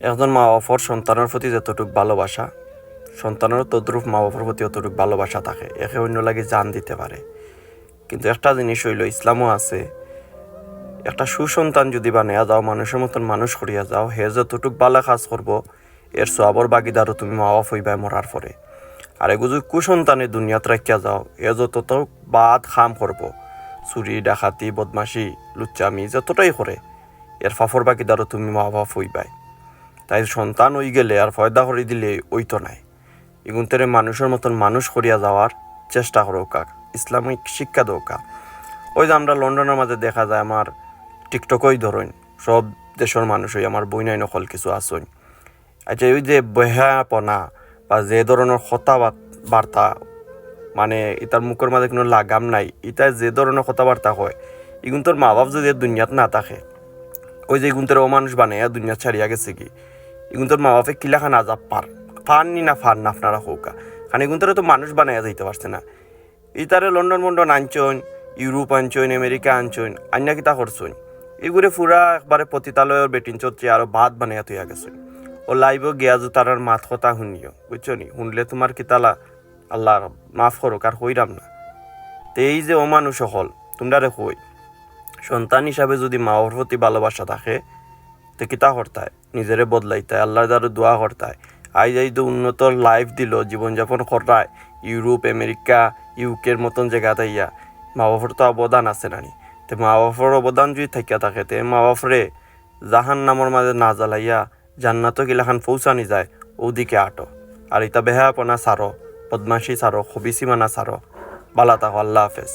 একজন মা বাবার সন্তানের প্রতি যতটুকু ভালোবাসা, সন্তানেরও তদ্রুপ মা বাবার প্রতি অতটুকু ভালোবাসা থাকে, একে অন্য লাগে জান দিতে পারে। কিন্তু একটা জিনিস হইল, ইসলামও আছে। একটা সুসন্তান যদি বানিয়া যাও, মানুষের মতন মানুষ করিয়া যাও, হে যতটুক ভালো কাজ করব, এর সবর বাগিদারও তুমি মা বাপ হইবাই মরার পরে। আর এগো কুসন্তানে দুনিয়াত রাখিয়া যাও, এ যতটা বাদ খাম করব, চুরি, ডাকাতি বদমাসি লুচ্চামি, যতটাই করে, এর ফাফর বাকিদারও তুমি মা বাপ হইবাই। তাই সন্তান হই গেলে আর ফয়দা করে দিলে ওই তো নাই এগুনতেরে মানুষের মতন মানুষ করিয়া যাওয়ার চেষ্টা করো কাক, ইসলামিক শিক্ষা দো কাক। ওই যে আমরা লন্ডনের মাঝে দেখা যায় আমার টিকটকই ধরুন সব দেশের মানুষই, আমার বইনাই নকল কিছু আসুন আচ্ছা ওই যে বহাপনা বা যে ধরনের কথা বার্তা মানে ইতার মুখের মাঝে কোনো লাগাম নাই ইতা যে ধরনের কথাবার্তা হয়, ইগুন তোর মা বাপ যদি দুনিয়াত না থাকে, ওই যে ইগুন তোর অমানুষ বানাইয়া দুনিয়াত ছাড়িয়া গেছে কি? ইগুন তোর মা বাপে কিলাখান আজাব পার। ফান নি ফান, না আপনারা হৌকা কারণ ইগুন তোরে তো মানুষ বানাইয়া যাইতে পারছে না। ইতারে লন্ডন মন্ডন আনছন ইউরোপ আনছন আমেরিকা আনছন আন্যা কিতা করছন এগুলো পুরা একবারে পতিতালয়ের বেটিন চত্রে আরও ভাত বানাইয়া তুইয়া গেছে। ও লাইব গিয়া যে তারার মাত কথা শুনিও। বুঝছ নি? শুনলে তোমার কিতালা, আল্লাহ মাফ করুক আর হইরাম না। তে এই যে অমানুষ হল তোমরা রে হই সন্তান হিসাবে যদি মা প্রতি ভালোবাসা থাকে তো কিতা করতায়? নিজেরে বদলাইতায়, আল্লাহর দ্বারা দোয়া করতায়। আই যাই তো উন্নত লাইফ দিল, জীবনযাপন করায়। ইউরোপ, আমেরিকা, ইউকের মতন জায়গাতে ইয়া মা বাবার তো অবদান আছে নানি। তে মা বাবার অবদান যদি থাকিয়া থাকে, তে মা বাপরে জাহান নামর মাঝে না জ্বালাইয়া জান্নাত গিলাখান পৌঁছানি যায়, ওদিকে আটো। আর ইতা বেহাপনা সারো বদমাসি সারো খবিসি মানা সারো বালা তাহো, আল্লাহ হাফেজ।